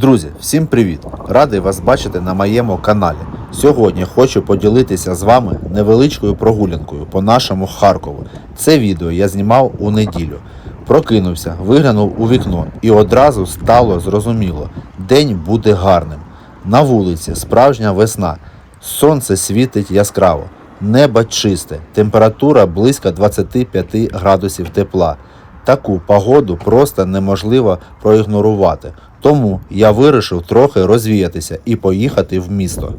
Друзі, всім привіт! Радий вас бачити на моєму каналі. Сьогодні хочу поділитися з вами невеличкою прогулянкою по нашому Харкову. Це відео я знімав у неділю. Прокинувся, виглянув у вікно і одразу стало зрозуміло, день буде гарним. На вулиці справжня весна. Сонце світить яскраво, небо чисте, температура близько 25 градусів тепла. Таку погоду просто неможливо проігнорувати. Тому я вирішив трохи розвіятися і поїхати в місто.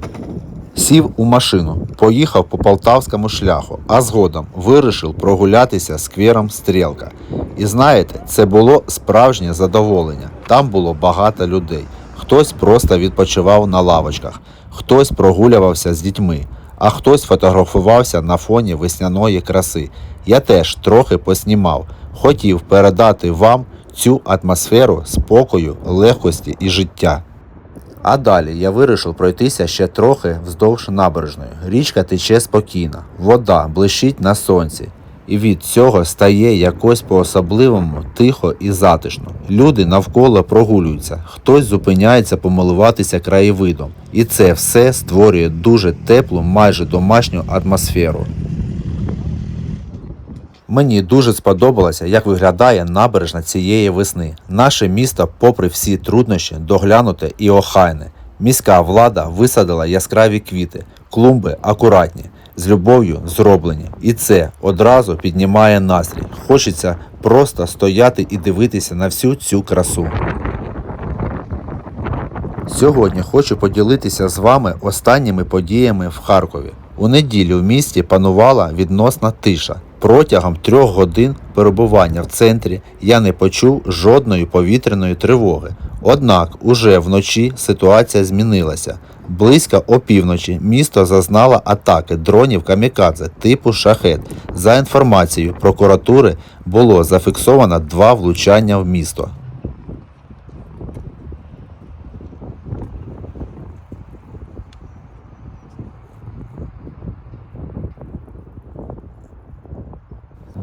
Сів у машину, поїхав по полтавському шляху, а згодом вирішив прогулятися сквером Стрілка. І знаєте, це було справжнє задоволення. Там було багато людей. Хтось просто відпочивав на лавочках, хтось прогулювався з дітьми, а хтось фотографувався на фоні весняної краси. Я теж трохи поснімав, хотів передати вам цю атмосферу спокою, легкості і життя. А далі я вирішив пройтися ще трохи вздовж набережної. Річка тече спокійно, вода блищить на сонці. І від цього стає якось по-особливому тихо і затишно. Люди навколо прогулюються, хтось зупиняється помилуватися краєвидом. І це все створює дуже теплу, майже домашню атмосферу. Мені дуже сподобалося, як виглядає набережна цієї весни. Наше місто, попри всі труднощі, доглянуте і охайне. Міська влада висадила яскраві квіти, клумби акуратні, з любов'ю зроблені. І це одразу піднімає настрій. Хочеться просто стояти і дивитися на всю цю красу. Сьогодні хочу поділитися з вами останніми подіями в Харкові. У неділю в місті панувала відносна тиша. Протягом трьох годин перебування в центрі я не почув жодної повітряної тривоги. Однак уже вночі ситуація змінилася. Близько опівночі місто зазнало атаки дронів камікадзе типу шахет. За інформацією прокуратури було зафіксовано два влучання в місто.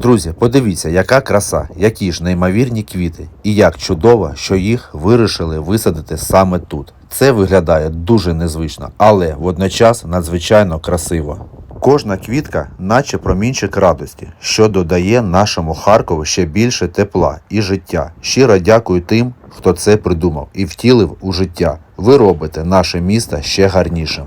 Друзі, подивіться, яка краса, які ж неймовірні квіти, і як чудово, що їх вирішили висадити саме тут. Це виглядає дуже незвично, але водночас надзвичайно красиво. Кожна квітка, наче промінчик радості, що додає нашому Харкову ще більше тепла і життя. Щиро дякую тим, хто це придумав і втілив у життя. Ви робите наше місто ще гарнішим.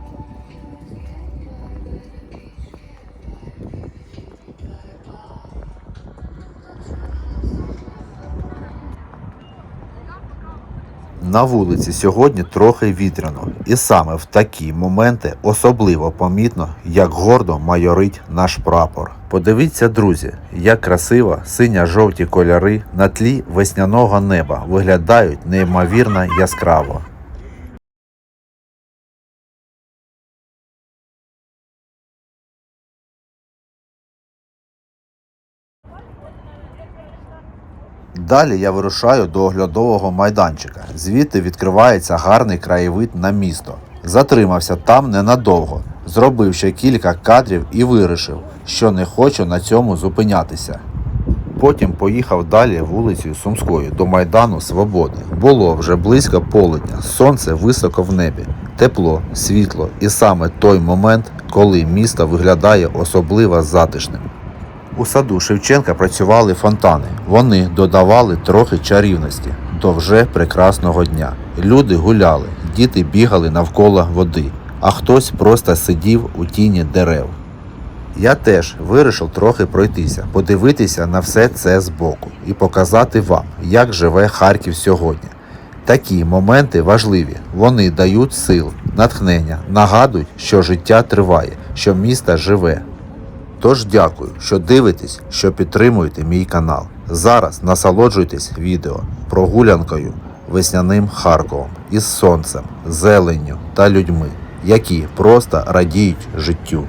На вулиці сьогодні трохи вітряно, і саме в такі моменти особливо помітно, як гордо майорить наш прапор. Подивіться, друзі, як красиво синя-жовті кольори на тлі весняного неба виглядають неймовірно яскраво. Далі я вирушаю до оглядового майданчика. Звідти відкривається гарний краєвид на місто. Затримався там ненадовго, зробив ще кілька кадрів і вирішив, що не хочу на цьому зупинятися. Потім поїхав далі вулицею Сумською до Майдану Свободи. Було вже близько полудня, сонце високо в небі, тепло, світло і саме той момент, коли місто виглядає особливо затишним. У саду Шевченка працювали фонтани. Вони додавали трохи чарівності до вже прекрасного дня. Люди гуляли, діти бігали навколо води, а хтось просто сидів у тіні дерев. Я теж вирішив трохи пройтися, подивитися на все це збоку і показати вам, як живе Харків сьогодні. Такі моменти важливі, вони дають сил, натхнення, нагадують, що життя триває, що місто живе. Тож дякую, що дивитесь, що підтримуєте мій канал. Зараз насолоджуйтесь відео прогулянкою весняним Харковом із сонцем, зеленню та людьми, які просто радіють життю.